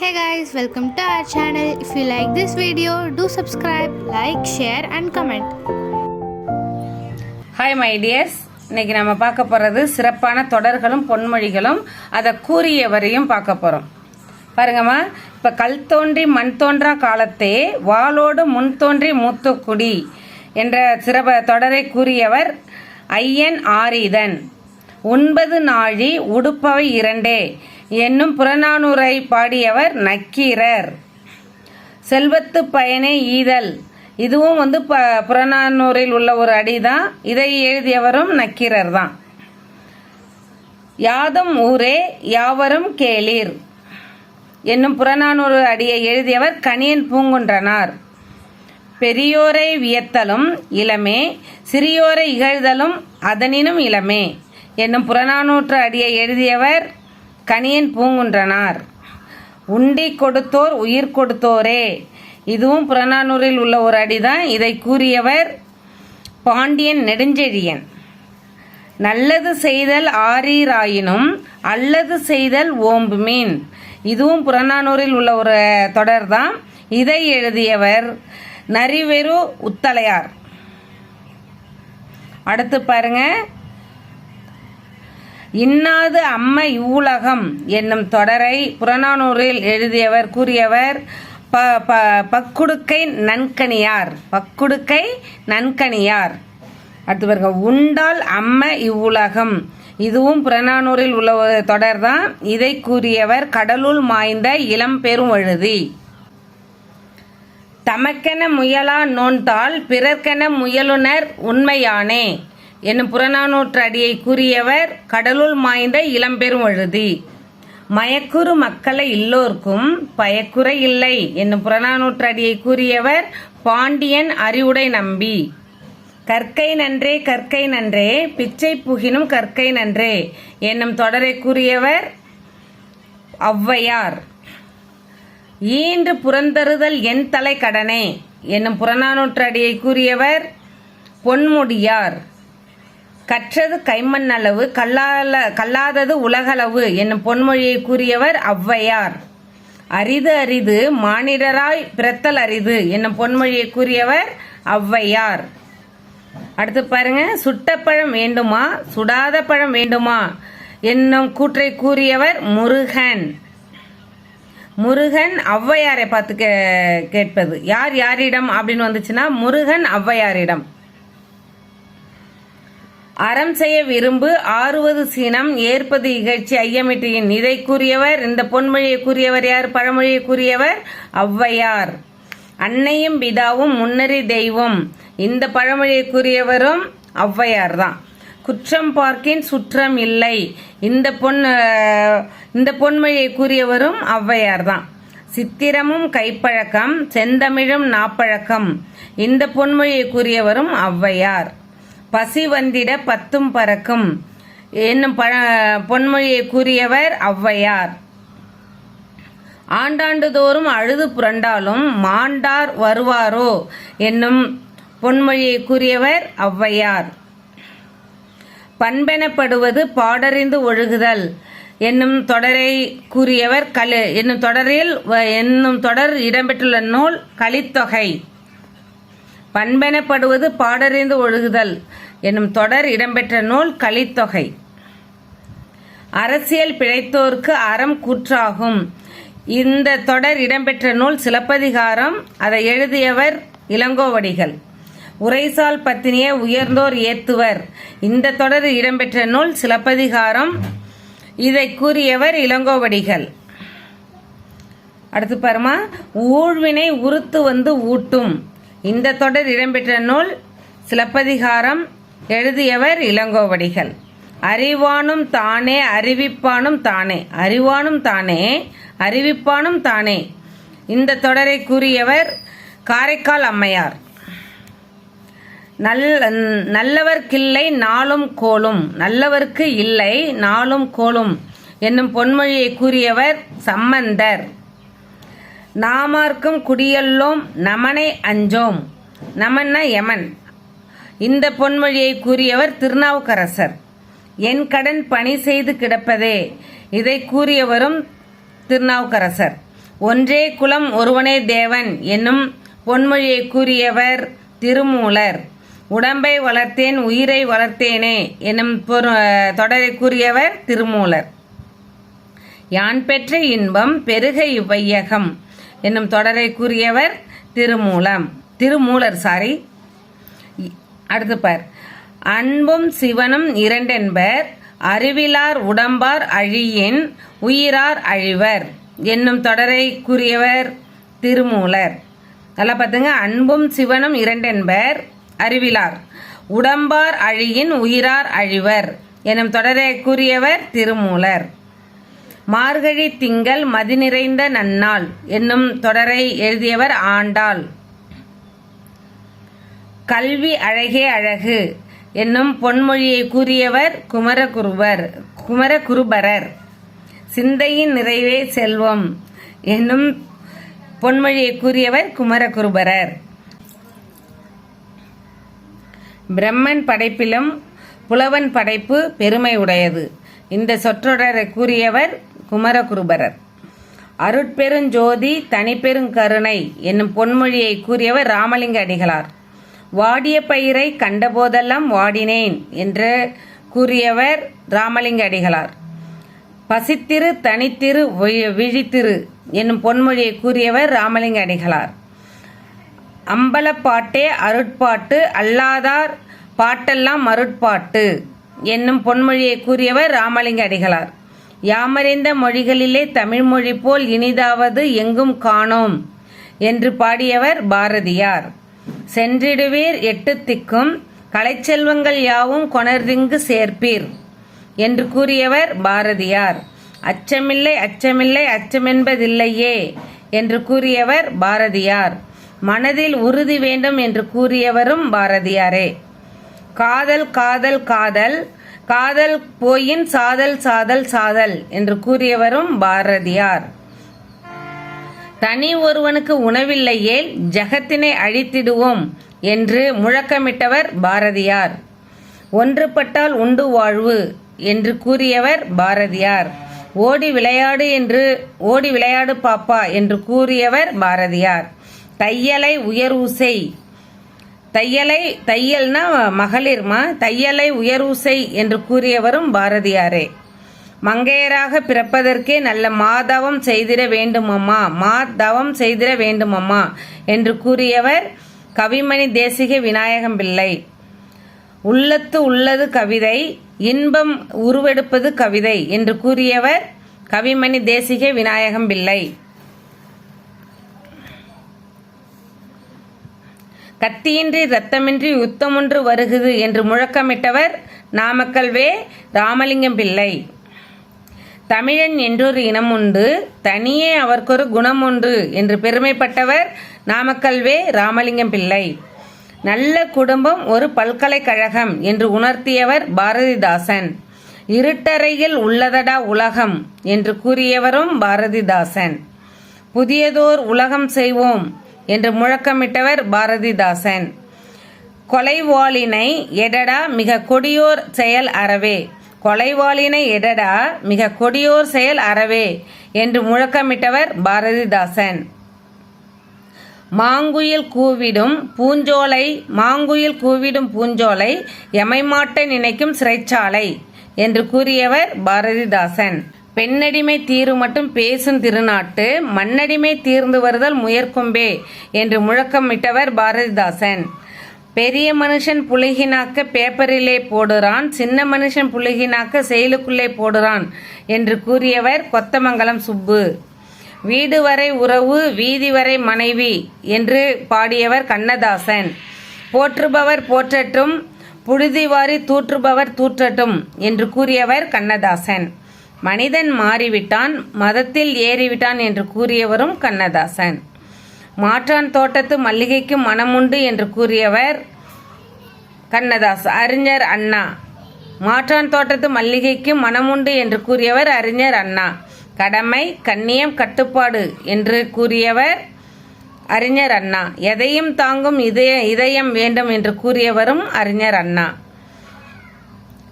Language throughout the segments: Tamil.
Hey guys welcome to our channel if you like this video do subscribe like share and comment hi my dears இன்னைக்கு நம்ம பார்க்க போகிறது சிறப்பான தொடர்களும் பொன்மொழிகளும் அதை கூறியவரையும் பார்க்க போகிறோம் பாருங்கம்மா இப்போ கல் தோன்றி மண் தோன்றா காலத்தே வாளோடு முன் தோன்றி மூத்துக்குடி என்ற சிறப்ப தொடரை கூறியவர் ஐயன் ஆரிதன். ஒன்பது நாழி உடுப்பவை இரண்டே. என்னும் புறநானூரை பாடியவர் நக்கீரர். செல்வத்து பயனே ஈதல். இதுவும் வந்து ப புறநானூரில் உள்ள ஒரு அடிதான். இதை எழுதியவரும் நக்கீரர் தான். யாதும் ஊரே யாவரும் கேளீர். என்னும் புறநானூறு அடியை எழுதியவர் கணியன் பூங்குன்றனார். பெரியோரை வியத்தலும் இளமே சிறியோரை இகழ்தலும் அதனினும் இளமே. என்னும் புறநானூற்று அடியை எழுதியவர் கனியன் பூங்குன்றனார். உண்டி கொடுத்தோர் உயிர் கொடுத்தோரே. இதுவும் புறநானூரில் உள்ள ஒரு அடிதான். இதை கூறியவர் பாண்டியன் நெடுஞ்செழியன். நல்லது செய்தல் ஆரீராயினும் அல்லது செய்தல் ஓம்பு மீன் இதுவும் புறநானூரில் உள்ள ஒரு தொடர் தான் இதை எழுதியவர் நரிவெரு உத்தலையார். அடுத்து பாருங்க. இன்னாது அம்ம இவ்வுலகம் என்னும் தொடரை புறநானூரில் எழுதியவர் கூறியவர் ப ப பக்குடுக்கை நன்கணியார் பக்குடுக்கை நன்கணியார். அடுத்து பாருங்க உண்டால் அம்ம இவ்வுலகம். இதுவும் புறநானூரில் உள்ள ஒரு தொடர் தான். இதை கூறியவர் கடலுள் மாய்ந்த இளம் பெரும் எழுதி. தமக்கென முயலா நோன்தால் பிறர்க்கென முயலுனர் உண்மையானே. என்னும் புறநானூற்று அடியை கூறியவர் கடலுள் மாய்ந்த இளம்பெரும் எழுதி மயக்குறு மக்களை எல்லோருக்கும் பயக்குறை இல்லை என்னும் புறநானூற்று அடியை கூறியவர் பாண்டியன் அறிவுடை நம்பி கற்கை நன்றே கற்கை நன்றே பிச்சை புகினும் கற்கை நன்றே என்னும் தொடரை கூறியவர் ஔவையார் ஈன்று புறந்தருதல் என் தலை கடனே என்னும் புறநானூற்று அடியை கூறியவர் பொன்முடியார் கற்றது கைமண் அளவு கல்லால கல்லாதது உலகளவு என்னும் பொன்மொழியை கூறியவர் ஔவையார். அரிது அரிது மானிடராய் பிறத்தல் அரிது என்னும் பொன்மொழியை கூறியவர் ஔவையார். அடுத்து பாருங்க சுட்ட பழம் வேண்டுமா சுடாத பழம் வேண்டுமா என்னும் கூற்றை கூறியவர் முருகன். முருகன் ஔவையாரை பார்த்து கே கேட்பது. யார் யாரிடம் அப்படின்னு வந்துச்சுன்னா முருகன் ஔவையாரிடம். அறம் செய்ய விரும்பு ஆறுவது சீனம் ஏற்பது இகழ்ச்சி ஐயமிட்டியின் இதை கூறியவர் இந்த பொன்மொழியை கூறியவர் யார் பழமொழியை கூறியவர் ஔவையார். அன்னையும் பிதாவும் முன்னறி தெய்வம். இந்த பழமொழியை கூறியவரும் ஔவையார் தான். குற்றம் பார்க்கின் சுற்றம் இல்லை. இந்த பொன் இந்த பொன்மொழியை கூறியவரும் ஔவையார் தான். சித்திரமும் கைப்பழக்கம் செந்தமிழும் நாப்பழக்கம். இந்த பொன்மொழியை கூறியவரும் ஔவையார். பசி வந்திட பத்தும் பறக்கும். என்னும் பழ பொன்மொழியை கூறியவர் ஔவையார். ஆண்டாண்டுதோறும் அழுது புரண்டாலும் மாண்டார் வருவாரோ என்னும் பொன்மொழியை கூறியவர் ஔவையார். பண்பெனப்படுவது பாடறிந்து ஒழுகுதல் என்னும் தொடரை கூறியவர் கலு என்னும் தொடரில் என்னும் தொடர் இடம்பெற்றுள்ள நூல் கலித்தொகை. பண்பெனப்படுவது பாடறிந்து ஒழுகுதல் என்னும் தொடர் இடம்பெற்ற நூல் கலித்தொகை. அரசியல் பிழைத்தோர்க்கு அறம் கூற்றாகும். இந்த தொடர் இடம்பெற்ற நூல் சிலப்பதிகாரம். அதை எழுதியவர் இளங்கோவடிகள். உரைசால் பத்தினியை உயர்ந்தோர் ஏத்துவர். இந்த தொடர் இடம்பெற்ற நூல் சிலப்பதிகாரம். இதை கூறியவர் இளங்கோவடிகள். அடுத்து பாருமா. ஊழ்வினை உறுத்து வந்து ஊட்டும். இந்த தொடர் இடம்பெற்ற நூல் சிலப்பதிகாரம் எழுதியவர் இளங்கோவடிகள். அறிவானும் தானே அறிவிப்பானும் தானே அறிவானும் தானே அறிவிப்பானும் தானே. இந்த தொடரை கூறியவர் காரைக்கால் அம்மையார். நல்ல நல்லவர்க்கில்லை நாளும் கோலும் நல்லவர்க்கு இல்லை நாளும் கோலும் என்னும் பொன்மொழியை கூறியவர் சம்பந்தர். நாமார்க்கும் குடியல்லோம் நமனை அஞ்சோம். நமன்னா யமன். இந்த பொன்மொழியை கூறியவர் திருநாவுக்கரசர். என் கடன் பணி செய்து கிடப்பதே. இதை கூறியவரும் திருநாவுக்கரசர். ஒன்றே குலம் ஒருவனே தேவன் என்னும் பொன்மொழியை கூறியவர் திருமூலர். உடம்பை வளர்த்தேன் உயிரை வளர்த்தேனே என்னும் பொரு- தொடரை கூறியவர் திருமூலர். யான் பெற்ற இன்பம் பெருக இவ்வையகம். என்னும் தொடரை கூறியவர் திருமூலம். திருமூலர் சாரி அடுத்து பார். அன்பும் சிவனும் இரண்டென்பர் அறிவிலார் உடம்பார் அழியின் உயிரார் அழிவர் என்னும் தொடரை கூறியவர் திருமூலர். நல்லா பார்த்துங்க. அன்பும் சிவனும் இரண்டென்பர் அறிவிலார் உடம்பார் அழியின் உயிரார் அழிவர் என்னும் தொடரை கூறியவர் திருமூலர். மார்கழி திங்கள் மதி நிறைந்த நன்னாள் என்னும் தொடரை எழுதியவர் ஆண்டாள். கல்வி அழகே அழகு என்னும் பொன்மொழியை கூறியவர் குமரகுருவர் குமரகுருபரர். சிந்தையின் நிறைவே செல்வம் என்னும் பொன்மொழியை கூறியவர் குமரகுருபரர். பிரம்மன் படைப்பிலும் புலவன் படைப்பு பெருமை உடையது. இந்த சொற்றொடரை கூறியவர் குமரகுருபரர். அருட்பெருஞ்சோதி தனிப்பெருங்கருணை என்னும் பொன்மொழியை கூறியவர் ராமலிங்க அடிகளார். வாடிய பயிரை கண்டபோதெல்லாம் வாடினேன் என்று கூறியவர் ராமலிங்க அடிகளார். பசித்திரு தனித்திரு விழித்திரு என்னும் பொன்மொழியை கூறியவர் ராமலிங்க அடிகளார். அம்பலப்பாட்டே அருட்பாட்டு அல்லாதார் பாட்டெல்லாம் அருட்பாட்டு என்னும் பொன்மொழியை கூறியவர் ராமலிங்க அடிகளார். யாமறிந்த மொழிகளிலே தமிழ்மொழி போல் இனிதாவது எங்கும் காணோம் என்று பாடியவர் பாரதியார். சென்றிடுவீர் எட்டு திக்கும் கலைச்செல்வங்கள் யாவும் கொணர்திங்கு சேர்ப்பீர் என்று கூறியவர் பாரதியார். அச்சமில்லை அச்சமில்லை அச்சமென்பதில்லையே என்று கூறியவர் பாரதியார். மனதில் உறுதி வேண்டும் என்று கூறியவரும் பாரதியாரே. காதல் காதல் காதல் காதல் போயின் சாதல் சாதல் சாதல் என்று கூறியவரும் பாரதியார். தனி ஒருவனுக்கு உணவில்லையேல் ஜகத்தினை அழித்திடுவோம் என்று முழக்கமிட்டவர் பாரதியார். ஒன்றுபட்டால் உண்டு வாழ்வு என்று கூறியவர் பாரதியார். ஓடி விளையாடு என்று ஓடி விளையாடு பாப்பா என்று கூறியவர் பாரதியார். தையலை உயர்வு செய் தையலை தையல்னா மகளிர்மா தையலை உயர்வுசை என்று கூறியவரும் பாரதியாரே. மங்கையராக பிறப்பதற்கே நல்ல மாதவம் செய்திட வேண்டுமம்மா மாதவம் செய்திட வேண்டுமம்மா என்று கூறியவர் கவிமணி தேசிக விநாயகம் பிள்ளை. உள்ளத்து உள்ளது கவிதை இன்பம் உருவெடுப்பது கவிதை என்று கூறியவர் கவிமணி தேசிக விநாயகம் பிள்ளை. கத்தியின்றி ரத்தமின்றி யுத்தமொன்று வருகுது என்று முழக்கமிட்டவர் நாமக்கல் வே ராமலிங்கம் பிள்ளை. தமிழன் என்றொரு இனம் உண்டு தனியே அவர்க்கொரு குணம் உண்டு என்று பெருமைப்பட்டவர் நாமக்கல் வே ராமலிங்கம் பிள்ளை. நல்ல குடும்பம் ஒரு பல்கலைக்கழகம் என்று உணர்த்தியவர் பாரதிதாசன். இருட்டறையில் உள்ளதடா உலகம் என்று கூறியவரும் பாரதிதாசன். புதியதோர் உலகம் செய்வோம் என்று முழக்கமிட்டவர் பாரதிதாசன். கொலைவாளினை எடடா மிக கொடியோர் செயல் அறவே. கொலைவாளினை எடடா மிக கொடியோர் செயல் அறவே என்று முழக்கமிட்டவர் பாரதிதாசன். மாங்குயில் கூவிடும் பூஞ்சோலை மாங்குயில் கூவிடும் பூஞ்சோலை எமைமாட்ட நினைக்கும் சிறைச்சாலை என்று கூறியவர் பாரதிதாசன். பெண்ணடிமை தீரு மட்டும் பேசும் திருநாட்டு மண்ணடிமை தீர்ந்து வருதல் முயற்கொம்பே என்று முழக்கமிட்டவர் பாரதிதாசன். பெரிய மனுஷன் புழுகினாக்க பேப்பரிலே போடுறான் சின்ன மனுஷன் புழுகினாக்க செயலுக்குள்ளே போடுறான் என்று கூறியவர் கொத்தமங்கலம் சுப்பு. வீடு வரை உறவு வீதி வரை மனைவி என்று பாடியவர் கண்ணதாசன். போற்றுபவர் போற்றட்டும் புழுதி வாரி தூற்றுபவர் தூற்றட்டும் என்று கூறியவர் கண்ணதாசன். மனிதன் மாறிவிட்டான் மதத்தில் ஏறிவிட்டான் என்று கூறியவரும் கண்ணதாசன். மாற்றான் தோட்டத்து மல்லிகைக்கு மனமுண்டு என்று கூறியவர் கண்ணதாஸ் அறிஞர் அண்ணா. மாற்றான் தோட்டத்து மல்லிகைக்கு மனமுண்டு என்று கூறியவர் அறிஞர் அண்ணா. கடமை கண்ணியம் கட்டுப்பாடு என்று கூறியவர் அறிஞர் அண்ணா. எதையும் தாங்கும் இதய இதயம் வேண்டும் என்று கூறியவரும் அறிஞர் அண்ணா.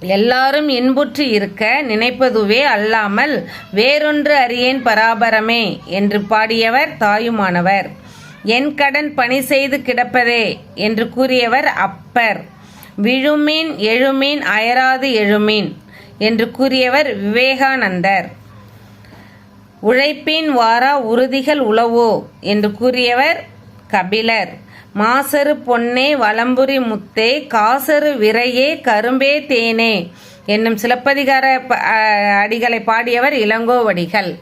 எல்லாரும் இன்புற்று இருக்க நினைப்பதுவே அல்லாமல் வேறொன்று அறியேன் பராபரமே என்று பாடியவர் தாயுமானவர். என் கடன் பணி செய்து கிடப்பதே என்று கூறியவர் அப்பர். விழுமீன் எழுமீன் அயராது எழுமீன் என்று கூறியவர் விவேகானந்தர். உழைப்பின் வாரா உறுதிகள் உளவோ என்று கூறியவர் கபிலர். மாசரு பொன்னே வலம்புரி முத்தே காசரு விரையே கரும்பே தேனே. என்னும் சிலப்பதிகார ப- அடிகளை பாடியவர் இளங்கோவடிகள்.